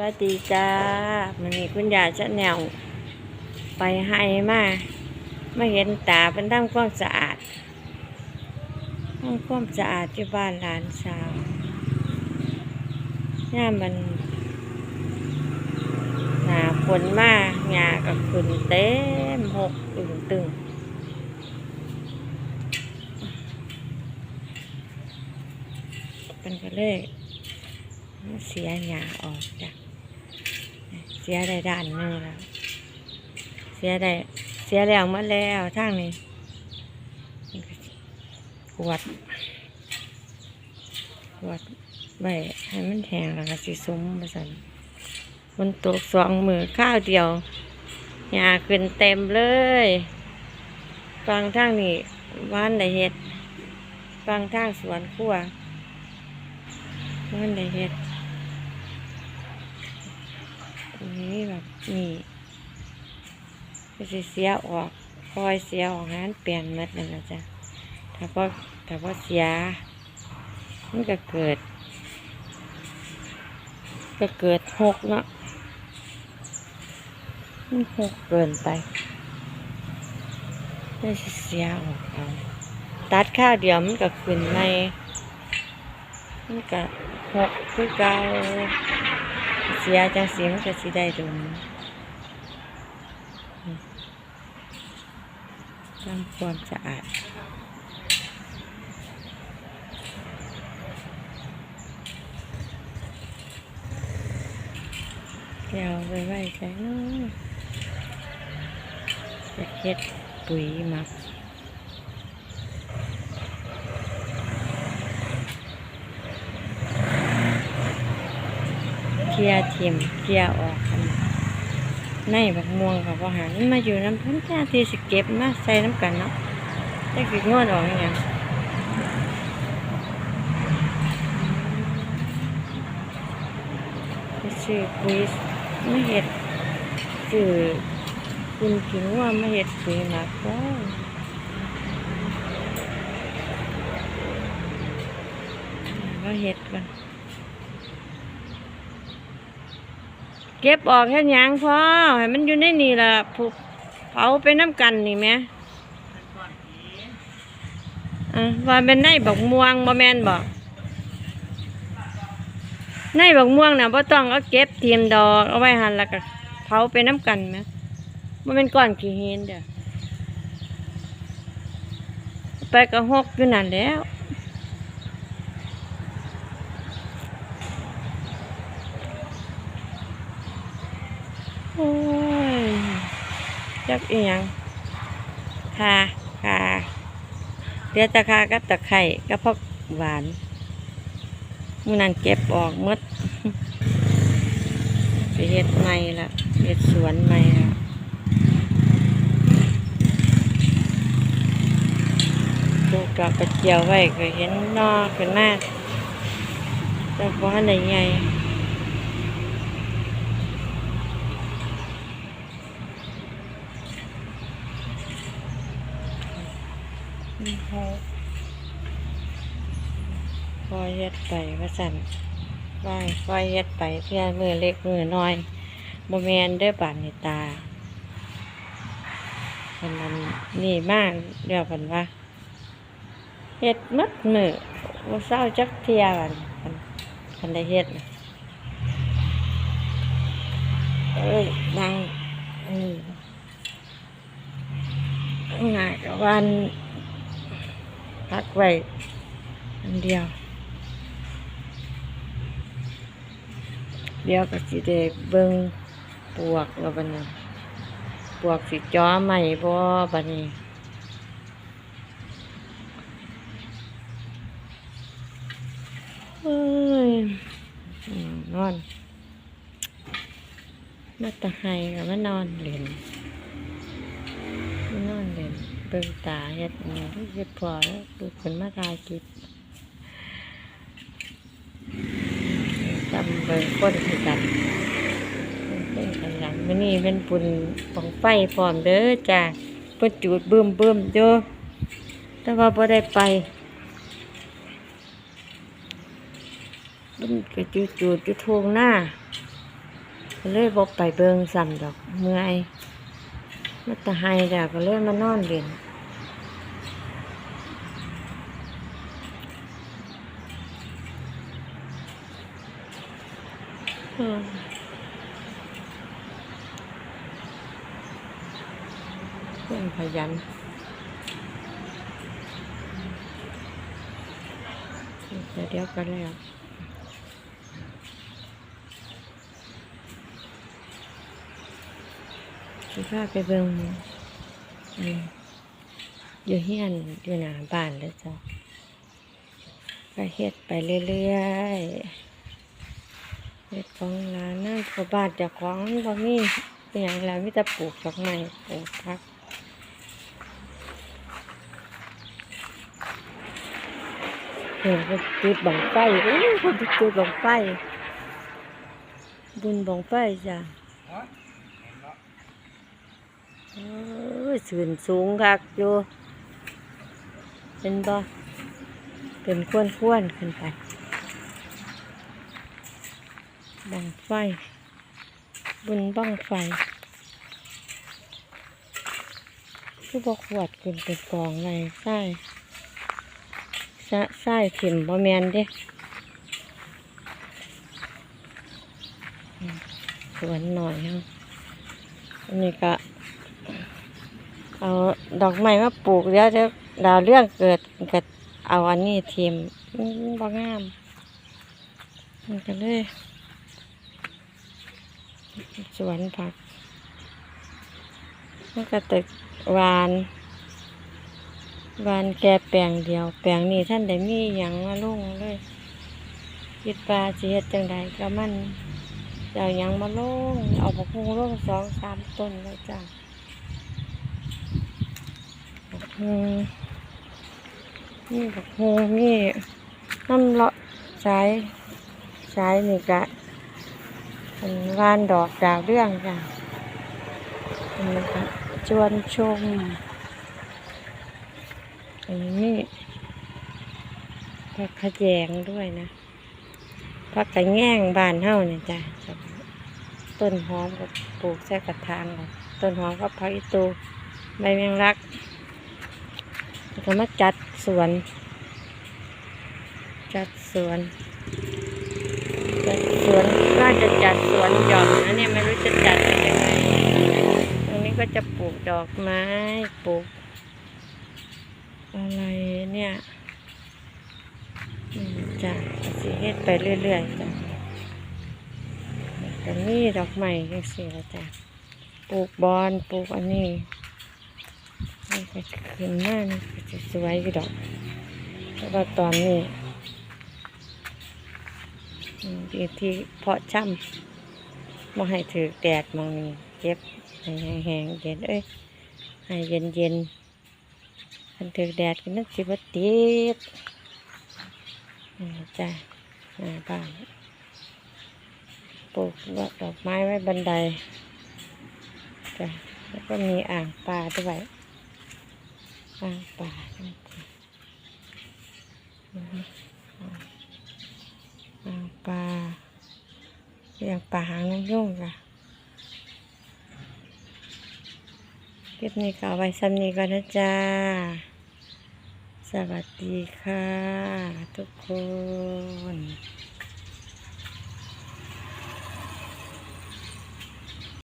วัสดีจ้ามันมีคุณยายชะแนวไปให้มาไมาเห็นตาเป็นทำความสะอาดทำความสะอาดที่บ้านหลานสาวเนี่ยามันหนาฝนมาหญ้าก็ขึ้นเต็มหกตึงตึงเป็นก็เลยเสียหญ้าออกจ้ะเสียได้ด้านนึงแล้วเสียได้เสียแล้วมาแล้วทางนี้กวดกวดใบให้มันแห้งแล้วก็สิซุ้มมาสั่นมันตกสองมือข้าวเดียวหญ้าขึ้นเต็มเลยฟังทางนี้ว่านได้เฮ็ดฟังทางสวนครัววานได้เฮ็ด นี่แบบนี่ก็สิเสียออกคอยเสียออกงานเปลี่ยนหมดนั่นนะจ๊ะถ้าพอถ้าพอเสียมันก็เกิด ก็เกิดหกเนาะมันหกเกินไปได้สิเสียออกเอาตัดข้าวเดียวมันก็ขึ้นในมันก็หกคือเก่า เสียจังสีมันก็สิได้ดมทำความสะอาดเดี๋ยวไปไว้ใส่เนาะจะเฮ็ดปุ๋ยหมัก ลียร์ทิมเคลียร์ออกกันในบักม่วงกับอาหารมันมาอยู่น้ำพันจ้าที่สิเก็บมาใส่น้ำกันเนาะได้คืองวดออกอหย่างไปซื้อปุ๋ยไม่เห็ดซื้อคุณคิดว่าไม่เห็ดปุ๋ยหมักก็ก็เห็ดกัน เก็บออกแค่ยังพอให้มันอยู่ในนี่ล่ะผูกเผาไปน้ำกันนี่ไหมอะว่าเป็นในบักม่วงบ่แมนบอกในบักม่วงน่ะบ่ต้องเอาเก็บเทียมดอกเอาไว้หันแล้วก็เผาไปน้ำกันไหมมันเป็นก้อนขี้หินเด้อไปก็หกอยู่นั่นแล้ว โอ้ย จักอีหยังค่ะค่ะเดี๋ยวตะคากับตะไคร่กับพวกหวานมูนันเก็บออกมดไปเฮ็ดใหม่ละเฮ็ดสวนใหม่ละปลูกดอกกระเจียวไว้ก็เห็นนอขึ้นมาแต่พอให้ได้ใหญ่ เขาคอยเฮ็ดไปว่าสั่นว่ายคอยเฮ็ดไปเพื่อมือเล็กมือน้อยโมแมนเด้อบานในตาเป็นมันนี่มากเรียกกันว่าเฮ็ดมัดมือว่าเศร้าจักเทียกันคันคันได้เฮ็ดเอ้ยดังอืมง่ายกับวัน พักไว้อันเดียว เดี๋ยวก็สิได้เบิ่งปวกแล้วบัดนี้ปวกสิจ้อใหม่บ่บัดนี้เอ้ยนอนมาตะไห้ก็มานอนเล่น เบิ่งตาเฮ็ดหยังเฮ็ดพอแล้วลุกขึ้นมาถ่ายคลิปจำเบิ่งคนคือกันเป็นกันหลังมื้อนี้เป็นปุ่นของไฟพร้อมเด้อจ้าเพิ่นจูดบึ้มบึ้มๆอยู่แต่ว่าบ่ได้ไปมันก็จูดจูดอยู่ทวงหน้าเลยบอกไปเบิงซ้ำดอกเมื่อย มาแตะไฮแล้วก็เลยมานอนเล่นอืมเพื่อนขยันเดี๋ยวก็แล้ว สิพาไปเบิ่งอืมอยู่เฮียนอยู่หน้าบ้านแล้วจ้ะก็เฮ็ดไปเรื่อยๆเฮ็ดของร้านนั่นก็บานเจ้าของมันบ่มีเป็นหยังแล้วมีแต่ปลูกดอกไม้ปลูกผักเห็นคนจุดบังไฟอู้คนจุดบังไฟบุญบังไฟจ้ะ สูนสูงคักอยู่เป็นบ่เป็นควนควนขึ้นไปบังไฟ บุญบังไฟคือบอกขวดขึ้นเป็นกองไงใช่สะใส่ถิ่มบ่แมนเด้สวนหน่อยเฮาอันนี้ก็ เอาดอกไม้มาปลูกเดี๋ยวจะดาวเรื่องเกิดเก็เอาอันนี้ทีมบ่งามมันก็เลยสวนผักมันก็ตึกวานวานแก่แปลงเดียว แปลงนี้ท่านได้มีหยังมาลงเลยคิดปลาสิเฮ็ดจังใดก็มันเอาหยังมาลงเอาบักฮุงลงสองสามต้นแล้จ้า นี่บักฮนี่น้ำเลาะสายสายนี่กะเป็นวานดอกดาวเรื่องจ้ะอันนี้ก็ชวนชมอันนี้ผักขะแยงด้วยนะผักกระแง่งบานเฮ้าเนี่ยจ้ะต้นหอมก็ปลูกใส่กระถางต้นหอมก็พักอีตูใบแมงลัก แล้วก็มาจัดสวน จัดสวน จัดสวนน่าจะจัดสวนหย่อมนะเนี่ยไม่รู้จะจัดยังไงตรงนี้ก็จะปลูกดอกไม้ปลูกอะไรเนี่ยจ้ะสิเฮ็ดไปเรื่อยๆจ้ะแต่นี่ดอกไม้ยังสิละจ้ะปลูกบอนปลูกอันนี้ นี่ก็ขึ้นมานี่ก็จะสวยอยู่ดอกแต่ว่าตอนนี้ที่ที่เพาะช่ำมาให้ถือแดดมองนี่เก็บให้แห้งๆเย็นเอ้ยให้เย็นเย็นๆคันถือแดดก็นึกสิบติดนี่จ้ะหน้าบ้านปลูกดอกไม้ไว้บันไดจ้ะแล้วก็มีอ่างปลาด้วย อ่างป่าอ่างป่าเรียงป่าหางน้ำยุ่งค่ะคลิปนี้ก็เอาไว้ซ้ำนี้ก่อนนะจ๊ะ สวัสดีค่ะ ทุกคน